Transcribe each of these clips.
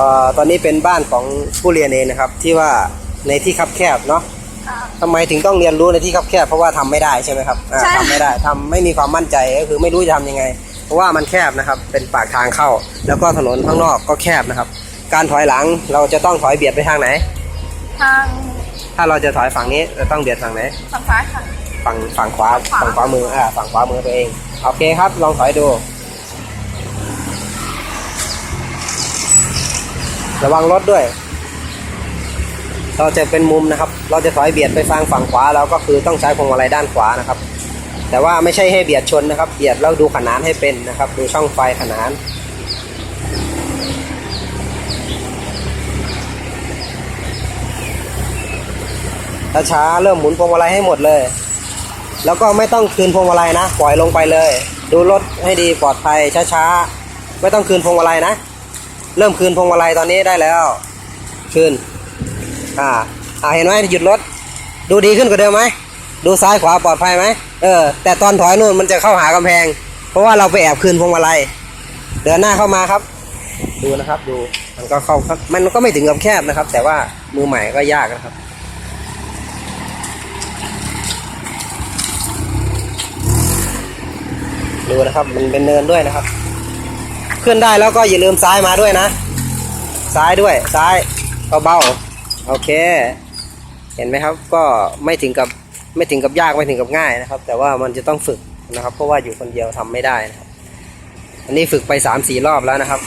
เอ่อตอนนี้เป็นบ้านของผู้เรียนเองนะครับ ที่ว่าในที่คับแคบเนาะค่ะทำไมถึงต้องเรียนรู้ในที่คับแคบเพราะว่าทำไม่ได้ใช่ไหมครับอ่าใช่ทำไม่ได้ทำไม่มีความมั่นใจก็คือไม่รู้จะทำยังไง เพราะว่ามันแคบนะครับ เป็นปากทางเข้า แล้วก็ถนนข้างนอกก็แคบนะครับ การถอยหลังเราจะต้องถอยเบียดไปทางไหน ทาง ถ้าเราจะถอยฝั่งนี้จะต้องเบียดฝั่งไหนฝั่งซ้ายค่ะฝั่งฝั่งขวาฝั่ฝั่งงขขวาวามืออ่าฝั่งขวามือตัวเองโอเคครับ ลองถอยดู ระวังรถด้วย เราจะเป็นมุมนะครับ เราจะถอยเบียดไปฝั่งฝั่งขวาเราก็คือต้องใช้พวงมาลัยด้านขวานะครับ แต่ว่าไม่ใช่ให้เบียดชนนะครับ เบียดแล้วดูขนานให้เป็นนะครับ ดูช่องไฟขนานช้าๆเริ่มหมุนพวงมาลัยให้หมดเลย แล้วก็ไม่ต้องคืนพวงมาลัยนะ ปล่อยลงไปเลย ดูรถให้ดีปลอดภัยช้าๆ ไม่ต้องคืนพวงมาลัยนะ เริ่มคืนพวงมาลัยตอนนี้ได้แล้ว คืน อ่า อ่าเห็นไหมหยุดรถ ดูดีขึ้นกว่าเดิมไหมดูซ้ายขวาปลอดภัยไหมเออ แต่ตอนถอยนู่นมันจะเข้าหากำแพง เพราะว่าเราไปแอบคืนพวงมาลัย เดินหน้าเข้ามาครับ ดูนะครับ ดู มันก็เข้าครับ มันก็ไม่ถึงกับแคบนะครับ แต่ว่ามือใหม่ก็ยากนะครับ ดูนะครับ มันเป็นเนินด้วยนะครับ ขึ้นได้แล้วก็อย่าลืมซ้ายมาด้วยนะ ซ้ายด้วยซ้ายเบาๆโอเค เห็นไหมครับก็ไม่ถึงกับไม่ถึงกับยากไม่ถึงกับง่ายนะครับ แต่ว่ามันจะต้องฝึกนะครับ เพราะว่าอยู่คนเดียวทำไม่ได้นะครับ อันนี้ฝึกไปสามสี่รอบแล้วนะครับ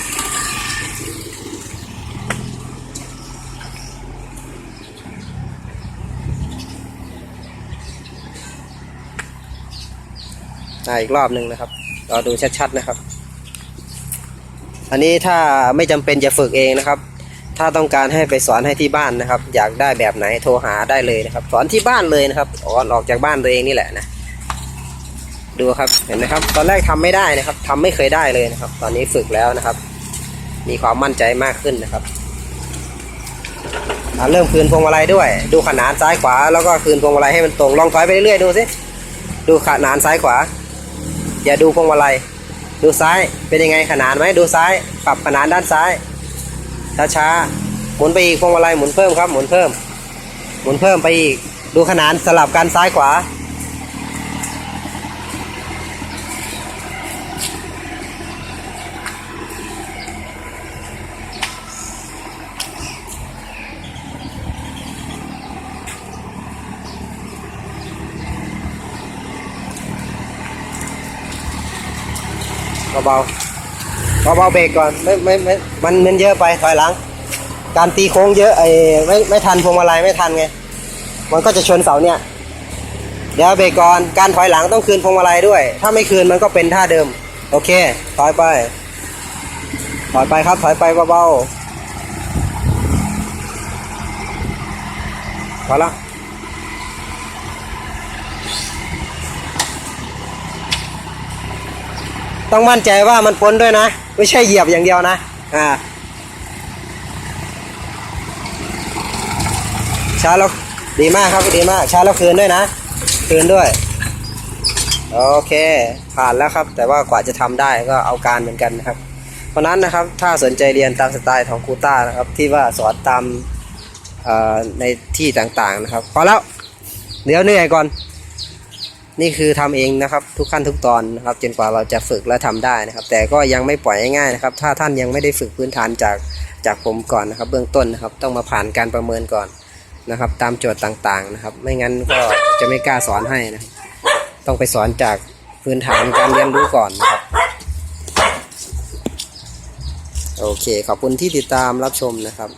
อ่าอีกรอบหนึ่งนะครับรอดูชัดๆนะครับ อันนี้ถ้าไม่จำเป็นจะฝึกเองนะครับ ถ้าต้องการให้ไปสอนให้ที่บ้านนะครับ อยากได้แบบไหนโทรหาได้เลยนะครับ สอนที่บ้านเลยนะครับออนออกจากบ้านตัวเองนี่แหละนะดูครับเห็นไหมครับ ตอนแรกทำไม่ได้นะครับทำไม่เคยได้เลยนะครับ ตอนนี้ฝึกแล้วนะครับ มีความมั่นใจมากขึ้นนะครับเริ่มคืนพวงมาลัยด้วย ดูขนานซ้ายขวา แล้วก็คืนพวงมาลัยให้มันตรงลองถอยไปเรื่อยๆดูสิดูขนานซ้ายขวา อย่าดูพวงมาลัย ดูซ้ายเป็นยังไงขนานไหมดูซ้าย ปรับขนานด้านซ้ายช้าๆหมุนไปอีกพวงมาลัยหมุนเพิ่มครับ หมุนเพิ่ม หมุนเพิ่มไปอีก ดูขนานสลับกันซ้ายขวา เบาๆเบาๆเบรกก่อนไม่ไม่ไม่มันมันเยอะไปถอยหลัง การตีโค้งเยอะไอ้ไม่ไม่ทันพวงมาลัยไม่ทันไงมันก็จะชนเสาเนี่ย เดี๋ยวเบรกก่อนการถอยหลังต้องคืนพวงมาลัยด้วย ถ้าไม่คืนมันก็เป็นท่าเดิม โอเค ถอยไป ถอยไปครับ ถอยไปเบาๆพอละ ต้องมั่นใจว่ามันพ้นด้วยนะ ไม่ใช่เหยียบอย่างเดียวนะอ่าช้าแล้วดีมากครับดีมากช้าแล้วคืนด้วยนะ คืนด้วย โอเค ผ่านแล้วครับ แต่ว่ากว่าจะทำได้ก็เอาการเหมือนกันนะครับ เพราะนั้นนะครับถ้าสนใจเรียนตามสไตล์ของครูต้านะครับ ที่ว่าสอนตามเอ่อในที่ต่างๆนะครับ พอแล้ว เดี๋ยวเหนื่อยก่อน นี่คือทำเองนะครับทุกขั้นทุกตอนนะครับจนกว่าเราจะฝึกและทำได้นะครับ แต่ก็ยังไม่ปล่อยง่ายๆนะครับ ถ้าท่านยังไม่ได้ฝึกพื้นฐานจากจากผมก่อนนะครับ เบื้องต้นนะครับ ต้องมาผ่านการประเมินก่อนนะครับ ตามโจทย์ต่างๆนะครับ ไม่งั้นก็จะไม่กล้าสอนให้นะครับต้องไปสอนจากพื้นฐานการเรียนรู้ก่อนนะครับ โอเค ขอบคุณที่ติดตามรับชมนะครับ